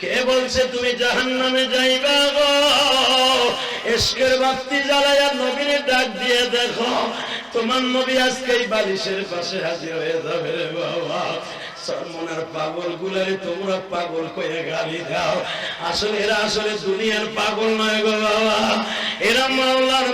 কে বলছে তুমি জাহান নামে যাইবা গো? এসকের বাতি জ্বালাইয়া নবীরে ডাক দিয়ে দেখো, তোমার নবী আজকে এই বালিশের পাশে হাজির হয়ে যাবে রে বাবা। পাগল গুলারে তোমরা পাগল নয় গো বাবা। এরা মাওলার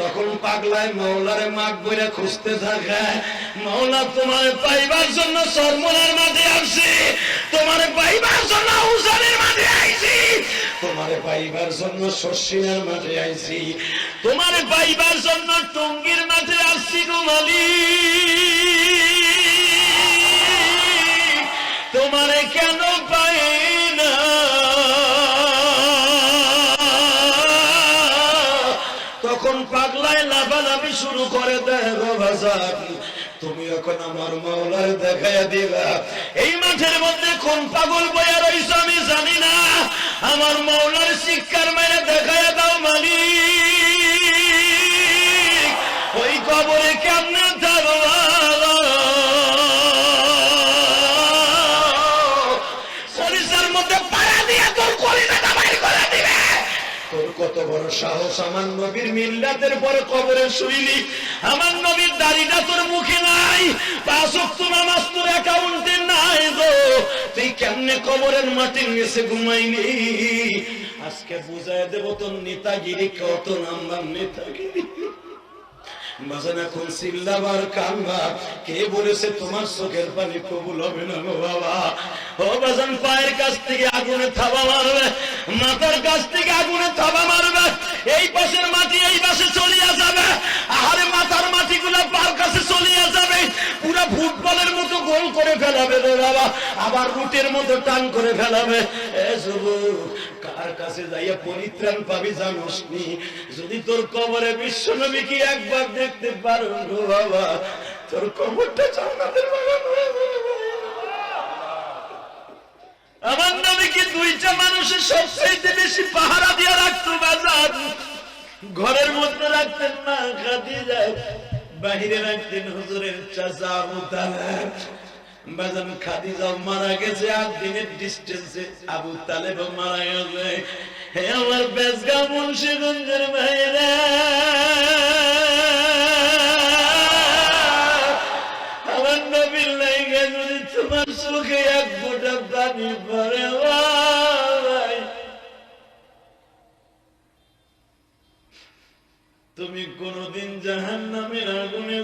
তখন পাগলায় মৌলারে মাগ বইরা খুঁজতে থাকে, মৌলা, তোমার পাইবার জন্য সরমনার মাঝে আসছি, তোমার পাইবার জন্য উজানের মাঝে আইছি, তোমার পাইবার জন্য শস্যিনার মাঝে আইছি, তোমার পাইবার জন্য টঙ্গির মাঝে আসছি গো পাগলায় লাফালাফি শুরু করে দেয় গো বাজার তুমি এখন আমার মাওলায় দেখাইয়া দিবা। এই মাঠের মধ্যে কোন পাগল বয়া রইছ আমি জানি না। আমার মাওলার শিক্ষার মেরে দেখাইয়া কত বড় সাহস আমার নবীর মিল্লাতের পরে কবরে শুইলি। আমার নবীর দাড়িটা তোর মুখে নাই। পাঁচ অক্ট নামাজ তোর অ্যাকাউন্টে নাই গো। তুই কেমনে কবরের মাটির নিচে ঘুমাইলি? আজকে বুঝাই দেব তোর নেতাগিরি কত নাম্বার নেতাগিরি। কে বলেছে তোমার চোখের পানি কবুল হবে না গো বাবা? ও পায়ের কাছ থেকে আগুনে থাবা মারবে, মাথার কাছ থেকে আগুনে থাবা মারবে, এই পাশের মাটি, এই পাশে চলিয়া যাবে, আহারে মাথার পার কাছে চলিয়া যাবে, পুরা ফুটবলের মতো গোল করে ফেলাবে রে বাবা, আবার রুটের মতো টান করে ফেলাবে। এ কার কাছে যাইয়া পরিত্রাণ পাবি জানোস যদি তোর কবরে বিশ্ব নবী কি একবার দেখতে পারো বাবা, তোর কবরটা জান্নাতের হয়ে যাবে। আমার নবীকে দুইটা মানুষের সবচেয়ে বেশি পাহারা দিয়ে রাখতো বাজার। ঘরের মধ্যে রাখতেন না খাদিজা, বাহিরে রাখতেন হুজুরের চাচা আবু বাজান খাদিজা মারা গেছে আট দিনের ডিস্টেন্সে আবু তালেব মারা গেছে। হে আমার নবীর লাইগা যদি তোমার চোখে এক ফোঁটা পানি পড়ে কোনদিন জাহান নামের আগুনে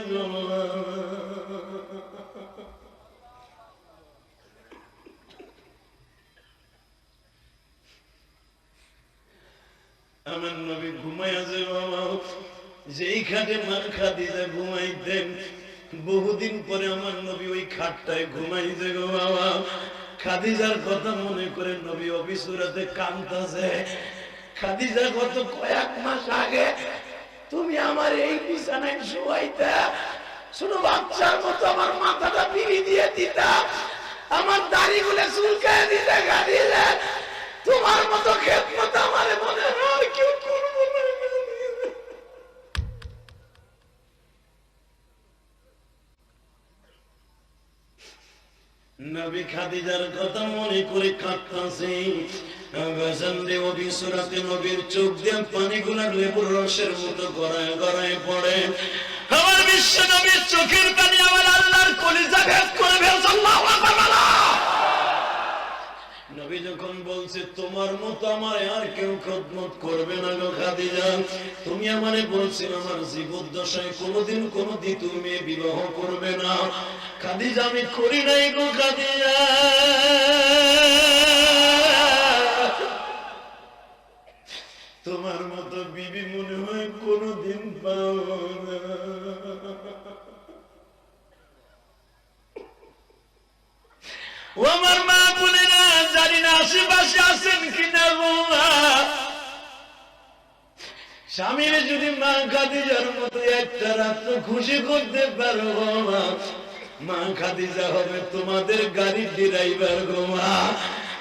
আমার নবী যে বাবা, যেই খাটে মার বহুদিন পরে আমার নবী ওই খাটটায় ঘুমাইছে গো বাবা। খাদিজার কথা মনে করে নবী অবিসুরাতে কান্দাছে খাদিজা গত কয়েক মাস আগে তুমি আমার এই বিছানায় শুয়াইতা শুনো বাচ্চার মতো আমার মাথাটা পিড়ি দিয়ে দিতা, আমার দাড়িগুলো চুলকায় দিতে, গাড়িলে তোমার মতো খেদমত আমার মনে নবী খাদিজার কথা মনে করে কাঁদতাছে। নবী যখন বলছে, তোমার মতো আমার আর কেউ খদমত করবে না গো খাদিজা। তুমি আমারে বলছিল, আমার জীবদ্দশায় কোনোদিন কোনো দ্বিতীয় মেয়ে বিবাহ করবে না। খাদিজা, আমি করি নাই গো খাদিজা। তোমার মতো বিবি মনে হয় কোনোদিন পাবো না। ও আমার মা বলে না জানি না আশেপাশে আছেন কিনা গো মা। স্বামীর যদি মা খাদিজার মতো একটা রাত্র খুশি করতে পারো মা মা খাদিজা হবে তোমাদের গাড়ির ড্রাইভার গো মা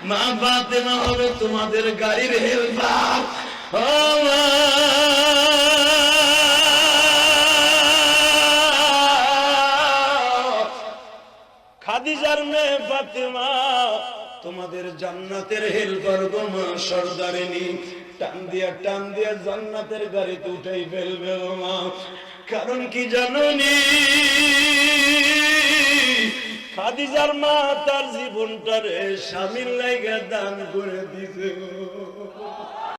মা ফাতেমা হবে তোমাদের গাড়ির হেল্পার। খাদিজার মেয়ে ফাতেমা, তোমাদের জান্নাতের হেল্পার গো মা সর্দারিনী টান দিয়া টান দিয়া জান্নাতের গাড়িতে উঠেই ফেলবে মা। কারণ কি জাননি খাদিজার মা তার জীবনটারে স্বামীর লাইগা দান করে দিছে।